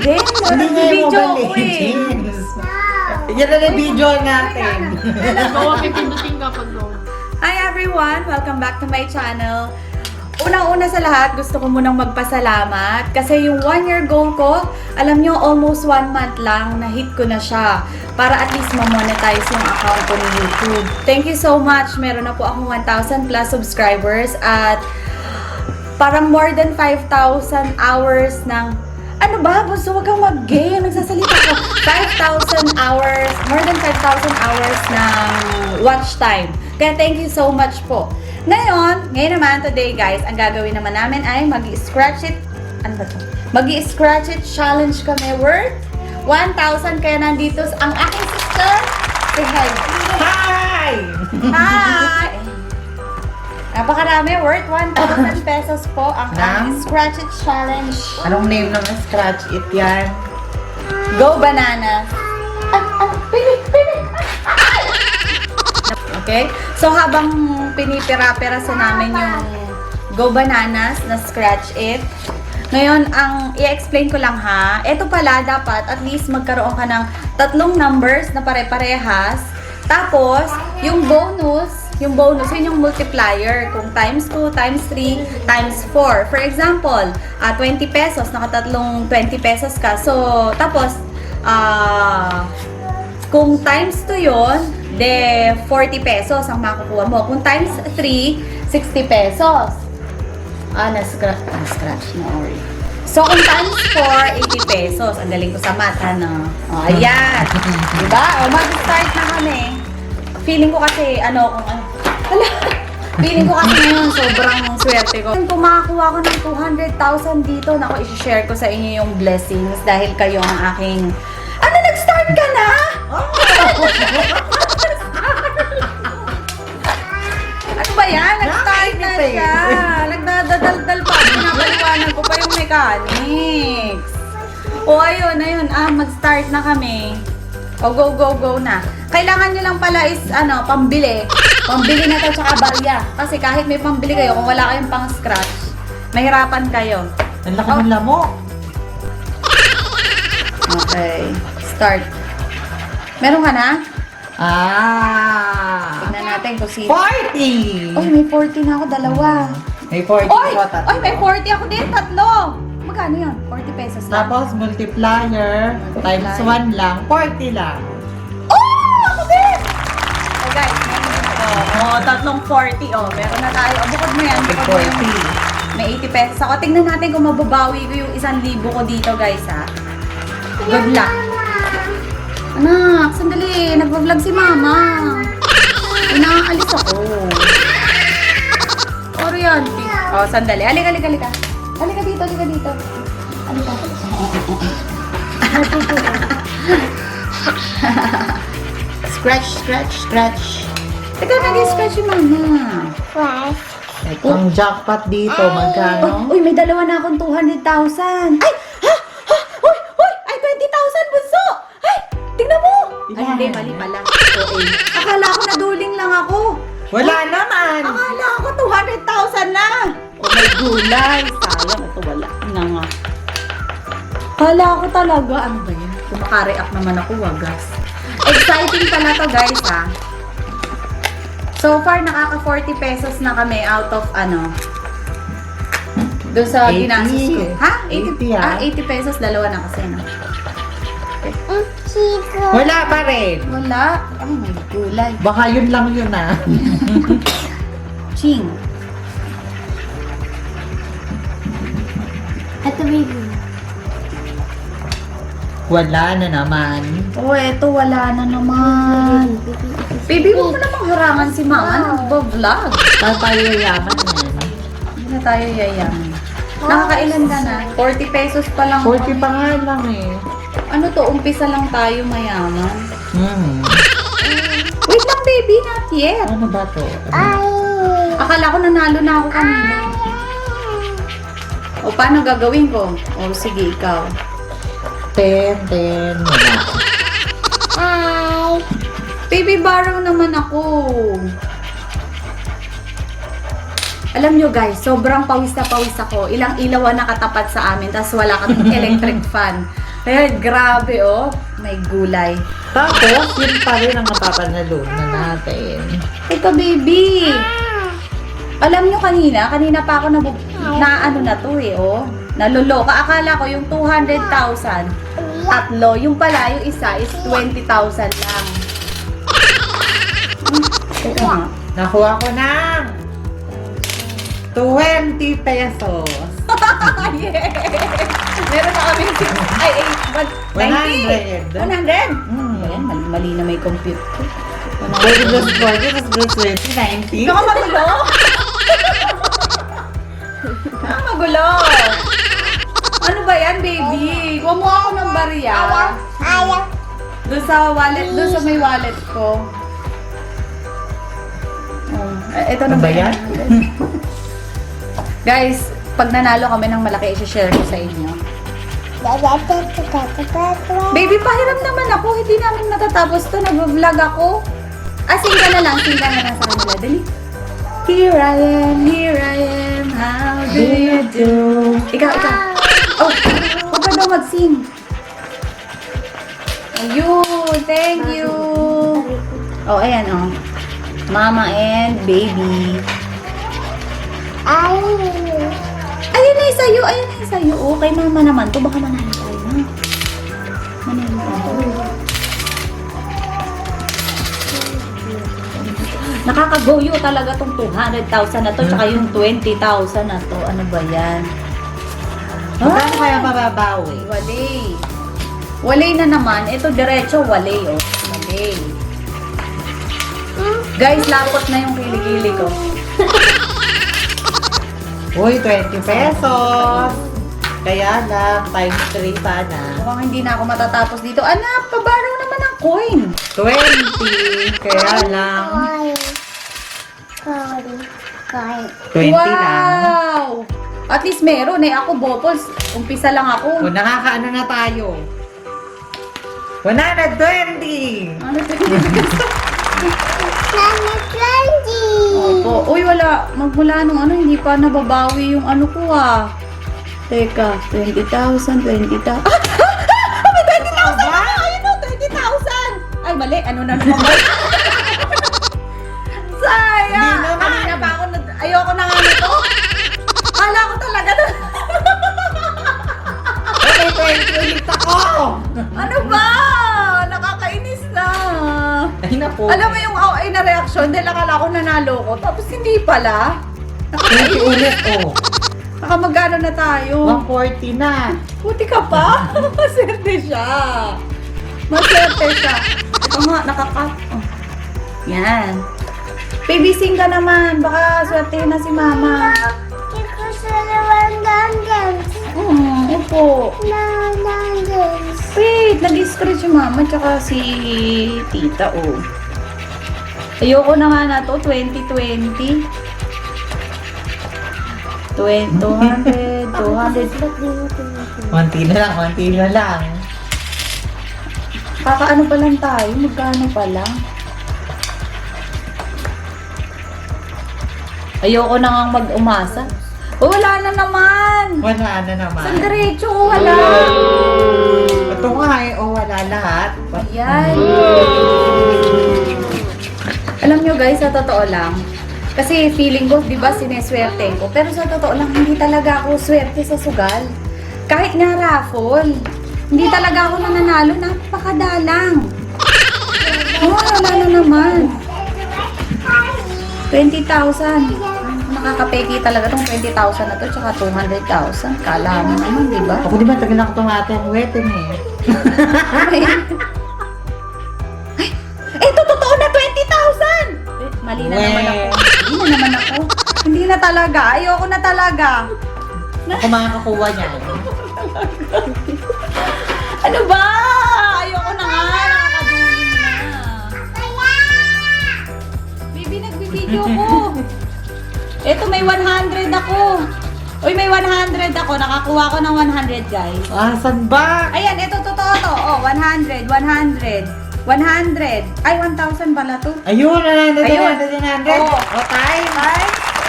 Hindi nga yung Video Mobile ko eh. Legends. Yan na yung video natin. Oo, pipindutin ka pag go. Hi everyone! Welcome back to my channel. Unang-una sa lahat, gusto ko munang magpasalamat kasi yung one year goal ko, alam nyo, almost one month lang, na-hit ko na siya para at least ma-monetize yung account ko ni YouTube. Thank you so much! Meron na po akong 1,000 plus subscribers at parang more than 5,000 hours ng ano ba? Gusto wag kang mag-game. Nagsasalita ko. 5,000 hours, more than 5,000 hours ng watch time. Kaya thank you so much po. Ngayon, ngayon naman, today guys, ang gagawin naman namin ay mag-scratch it. Ano ba to? Mag-scratch it challenge kami worth 1,000. Kaya nandito ang aking sister, si Heidi. Hi! Hi! Napakarami, worth 1,000 pesos po ang Ng? aking Scratch It Challenge. Anong name ng scratch it yan? Go Banana! Ah, ah! Okay? So, habang pinipira-piraso namin yung Go Bananas na Scratch It, ngayon, ang i-explain ko lang ha, ito pala dapat at least magkaroon ka ng tatlong numbers na pare-parehas. Tapos, yung bonus, yung bonus, yun yung multiplier. Kung times 2, times 3, times 4. For example, ah 20 pesos, nakatatlong 20 pesos ka. So, tapos, ah kung times 2 yun, de 40 pesos ang makukuha mo. Kung times 3, 60 pesos. Ah, na-scratch, na-scratch na ori. So, kung times 4, 80 pesos. Ang galing ko sa math, ano? O, ayan. diba? O, mag-start na kami. Feeling ko kasi, ano, kung ano, hala, feeling ko kasi ngayon, sobrang swerte ko. Kung makakuha ko ng 200,000 dito, naku, isi-share ko sa inyo yung blessings dahil kayo ang aking, ano, nag-start ka na? Ano ba yan? Nag-start na eh. siya. Nagdadaldal pa. Pinapaliwanag ko pa yung mechanics. O ayun, ayun. Ah, mag-start na kami. O go, go, go na. Kailangan nyo lang pala is, ano, pambili. Pambili na to tsaka barya. Kasi kahit may pambili kayo, kung wala kayong pang scratch, mahirapan kayo. Ang laki ng lamok. Okay. Start. Meron ka na? Ah! Tignan natin kung sino. 40! Uy, may 40 na ako, dalawa. May 40 Oy! ko, tatlo. Oy, may 40 ako din, tatlo! Magkano yun? 40 pesos lang. Tapos multiplier, times 1 lang, 40 lang. Oh! Ako din! Oh, guys, meron din ako. Oh, tatlong 40. Oh, meron na tayo. Oh, bukod mo yan. Bukod mo yung 40. may 80 pesos ako. Tingnan natin kung mababawi ko yung isang libo ko dito, guys, ha? Good luck. Anak, sandali. Nagpa-vlog si mama. Inaalis ako. Oriente. Oh, sandali. Halika, halika, halika. Halika dito, halika dito. Halika. Scratch, scratch, scratch. Teka, nag-scratch si mama. Ang jackpot dito, magkano? Uy, uy, may dalawa na akong 200,000. Ay! Ha! Ha! Uy! Uy! Ay, 20,000 bunso! Ay! Tingnan mo! Ay, Yan. hindi. Mali pala. Okay. Akala ko naduling lang ako. Wala naman! Akala ko 200,000 na. Oh, may gulay. Akala ko talaga. Ano ba yan? Kumaka-react naman ako, wagas. Exciting pala to, guys, ha? So far, nakaka 40 pesos na kami out of ano, doon sa 80. ginastos ko. Ha? 80, 80, ah, ah. 80 pesos, dalawa na kasi, no? Wala pa rin. Wala. Oh, may gulay. Baka yun lang yun ah. Ching. Ito, baby. Wala na naman. Oh, eto, wala na naman. Baby, huwag mo namang harangan si mama. Nagbo-vlog. Saan tayo yayaman yan? Hindi na tayo yayaman. Nakakailan ka na? 40 pesos pa lang. 40 pa nga lang eh. Ano to, umpisa lang tayo mayaman. Hmm. Wait lang, baby, not yet. Ano ba to? Ano? Akala ko nanalo na ako kanina. O, paano gagawin ko? O, sige, ikaw. 10, 10, wala. Baby, borrow naman ako. Alam nyo guys, sobrang pawis na pawis ako. Ilang ilaw ang nakatapat sa amin, tapos wala kaming electric fan. Ayan, grabe oh. May gulay. Tapos, yun pa rin ang napapanalo na natin. Ito, baby. Alam nyo kanina, kanina pa ako na, na ano na to eh, oh. Naluloka. Akala ko yung 200,000. Tatlo. Yung pala, yung isa is 20,000 lang. Teka nga. Nakuha ko ng 20 pesos. yes! Meron na kami 6, ay, 8, 100. 100? 100. Hmm, ayan, mali, mali na may compute ko. Pwede plus 40, plus plus 20, 90. Baka magulo? Baka magulo? Ba yan, baby? Mo ako ng barya. Doon sa wallet, doon sa may wallet ko. Oh, eh, ito na Ano ba yan? Guys, pag nanalo kami ng malaki, isi-share ko sa inyo. Baby, pahiram naman ako. Hindi namin matatapos to. Nag-vlog ako. Ah, sing ka na lang. Sing ka na lang sa kanila. Dali. Here I am, here I am. How do you do? Ikaw, ikaw. Oh, huwag ka daw mag-sing. Ayun, thank you. Oh, ayan, oh. Mama and baby. Ayun na yung sa'yo, ayun na yung sa'yo. Oh, kay mama naman to. Baka manalo tayo na. Manalo tayo. Nakakagoyo talaga tong 200,000 na to, tsaka yung 20,000 na to. Ano ba yan? Magkano kaya mababawi? Walay. Walay na naman. Ito diretso, walay oh. Walay. Guys, lapot na yung kilikili ko. Uy, 20 pesos. Kaya lang, times 3 sana. Mukhang hindi na ako matatapos dito. Anak, pabaraw naman ang coin. 20. Kaya lang, 20 lang. wow! At least meron eh. Ako, Bopols, umpisa lang O, ako. nakakaano na tayo. 120! Ano to? Opo. Uy, wala. Magmula nung ano, hindi pa nababawi yung ano ko ah. Teka, 20,000, 20,000. Ah! Ah! May 20,000 na! Ayun o, 20,000! Ay, mali. Ano na naman reaksyon dahil akala ko nanalo ko. Tapos hindi pala. 20 ulit, oh. Naka magkano na tayo? 140 na. Puti ka pa. Maswerte siya. Maswerte siya. Ito nga, nakakat. Oh. Yan. Baby, sing ka naman. Baka swerte na si mama. Hmm, upo. Wait, nag-scratch yung mama tsaka si tita, oh. Ayoko na nga na to, 2020. 20, 200, 200. Konti na lang, konti na lang. Kakaano pa lang tayo? Magkano pa lang? Ayoko na nga mag-umasa. Oh, wala na naman! Wala na naman. Sa diretso, oh, wala! Ito nga eh, oh, wala lahat. Ayan. Alam nyo guys, sa totoo lang, kasi feeling ko, di ba, sineswerte ko. Pero sa totoo lang, hindi talaga ako swerte sa sugal. Kahit nga raffle, hindi talaga ako nananalo, napakadalang. Oo, wala na naman. 20,000. Nakakapeki talaga tong 20,000 na to, tsaka 200,000. Kala mo naman, di ba? Ako di ba, tagal ako tumate ang wetin eh. na naman ako. Hindi na naman ako. Hindi na talaga. Ayoko na talaga. Ako makakakuha niyan. Ano ba? Ayoko na nga. Nakakadulin na. Baby, nagbibideo ko. Ito, may 100 ako. Uy, may 100 ako. Nakakuha ko ng 100, guys. Asan ba? Ayan, ito totoo to. Oh, 100, 100. 100. Ay, 1,000 pala to. Ayun, 100, Ayun. 100, 100. Oh. O, time. Ay,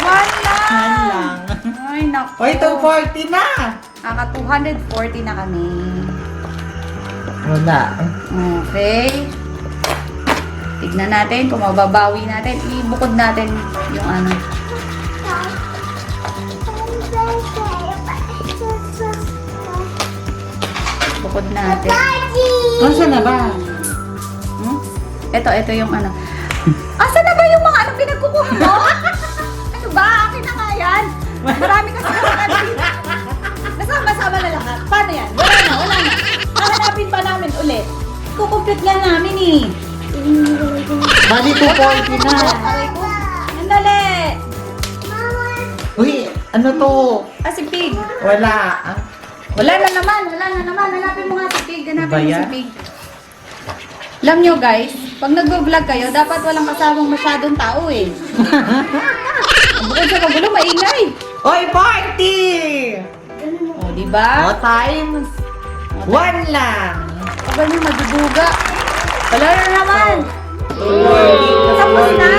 one lang. Yan lang. Ay, naku. O, ito 40 na. Naka 240 na kami. Wala. Okay. Tignan natin kung mababawi natin. Ibukod natin yung ano. Bukod natin. Nasaan na ba? Ito, ito yung ano. Asa na ba yung mga ano pinagkukuha mo? ano ba? Akin na nga yan. Marami kasi ano dito. Nasama-sama na lahat. Paano yan? Wala na, wala na. Hahanapin pa namin ulit. Kukumpit nga namin eh. Bali 240 na. Aray ko. Ang dali. Uy, ano to? Ah, si Pig. Wala. Wala na naman, wala na naman. Hanapin mo nga si Pig. Hanapin mo si Pig. Alam nyo guys, pag nag-vlog kayo, dapat walang kasamang masyadong tao eh. Bukod sa magulo, maingay. Oy, party! O, di ba? O, times. One lang. O, ganyan, maduduga. Wala na naman. Tapos Tapos na?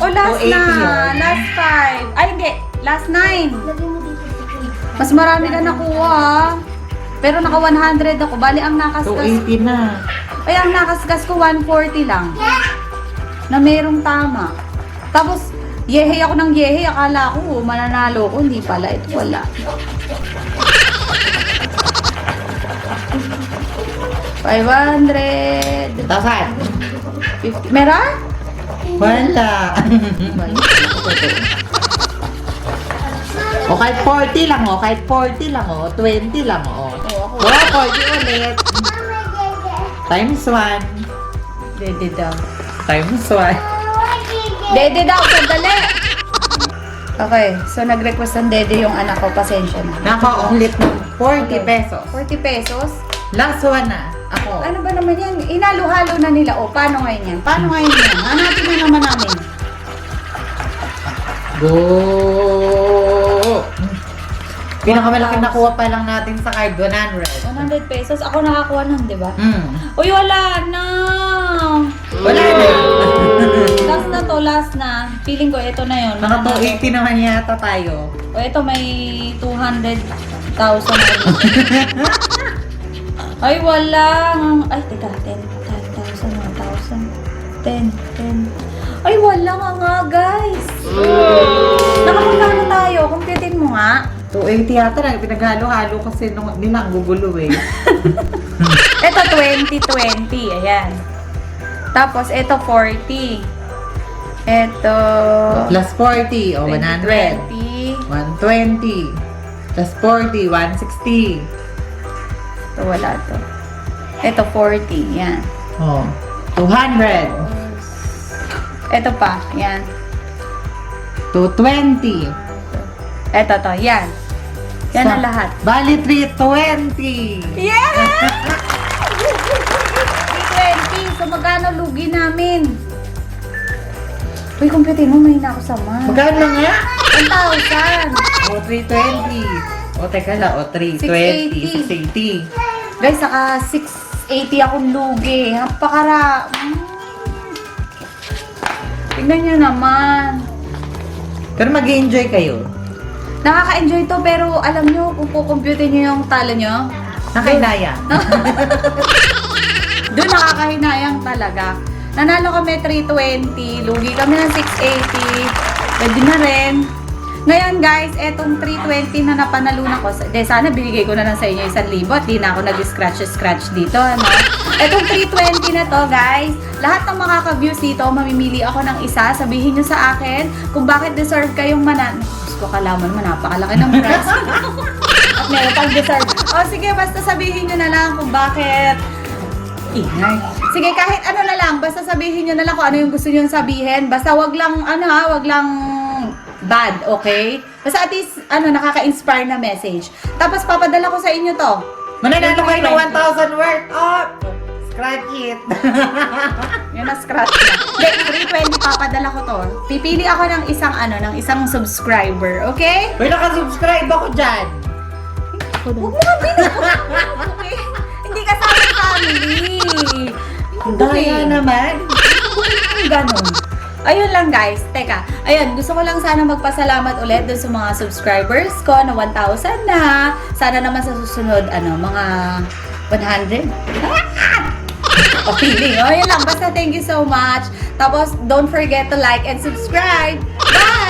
O, last 280 na. Last five. Ay, hindi. Last nine. Mas marami ka nakuha ah. Pero naka 100 ako. Bali, ang nakaskas. 280 na. Ay, ang nakaskas ko 140 lang. Na merong tama. Tapos, yehe ako ng yehe. Akala ko, mananalo ko. Hindi pala. Ito wala. Five hundred. Tasan? Meron? Wala. o kahit 40 lang o, kahit 40 lang o, 20 lang o. Oo, ako. O, 40 ulit. Times 1. Dede daw. Times 1. Dede daw, sandali! Okay, so nag-request ng Dede yung anak ko. Pasensya na. Naka-ulit ng 40 pesos. 40 pesos? Last one na. Ako. Ano ba naman yan? Inalo-halo na nila. O, paano ngayon yan? Paano ngayon yan? Hanapin na naman namin. Go! Pinakamalaki nakuha pa lang natin sa card, 100. 100 pesos. Ako nakakuha nun, di ba? Mm. Uy, wala na! Wala na. Last na to, last na. Feeling ko, ito na yun. Mga 280 naman yata tayo. O, ito may 200,000 na dito. Ay, wala. Ay, teka, 10, 10,000, 1,000, 10, 10. Ay, wala nga nga, guys. Nakapagkano tayo? Computin mo nga. 280 yata na, pinaghalo-halo kasi nung nila ang gugulo eh. Ito, 2020. Ayan. Tapos, ito, 40. Ito, Plus 40, o 100. 20. 120. Plus 40, 160. Ito, wala to. Ito, 40. Yan. Oh, 200. Ito pa. Yan. 220. Ito to. Yan. Yan ang lahat. Bali 320. Yeah! 320. So, magkano lugi namin? Uy, kumpitin mo, may nakusama. Magkano nga? 1,000. O, 320. O, teka lang. O, 320. 680. Guys, saka 680 akong lugi. Napakara. Mm. Tingnan nyo naman. Pero mag enjoy kayo. Nakaka-enjoy to, pero alam nyo, kung kukumputin nyo yung talo nyo, Nakainaya. doon nakakahinayang talaga. Nanalo kami 320, lugi kami ng 680, pwede na rin. Ngayon guys, etong 320 na napanalunan ko, de, sana binigay ko na lang sa inyo 1,000 at di na ako nag-scratch-scratch dito. Ano? Etong 320 na to guys, lahat ng makaka-views dito, mamimili ako ng isa, sabihin nyo sa akin kung bakit deserve kayong manan... Ko, kalaman mo, napakalaki ng price. At meron pang deserve. O sige, basta sabihin nyo na lang kung bakit Ingay. Sige, kahit ano na lang, basta sabihin nyo na lang kung ano yung gusto nyo sabihin. Basta wag lang, ano ha, wag lang bad, okay? Basta at least, ano, nakaka-inspire na message. Tapos papadala ko sa inyo to. Mananalo kayo ng 1,000 worth of scratch it. Yun na scratch na. Hindi, 320 papadala ko to. Pipili ako ng isang, ano, ng isang subscriber, okay? Uy, nakasubscribe ako dyan. Huwag mo nga binukuha. okay? Hindi ka sa amin family. Ang daya naman. Ang ganon. Ayun lang guys. Teka, ayun, gusto ko lang sana magpasalamat ulit dun sa mga subscribers ko na 1,000 na. Sana naman sa susunod, ano, mga 100? Feeling. O, yun lang. Basta thank you so much. Tapos, don't forget to like and subscribe. Bye!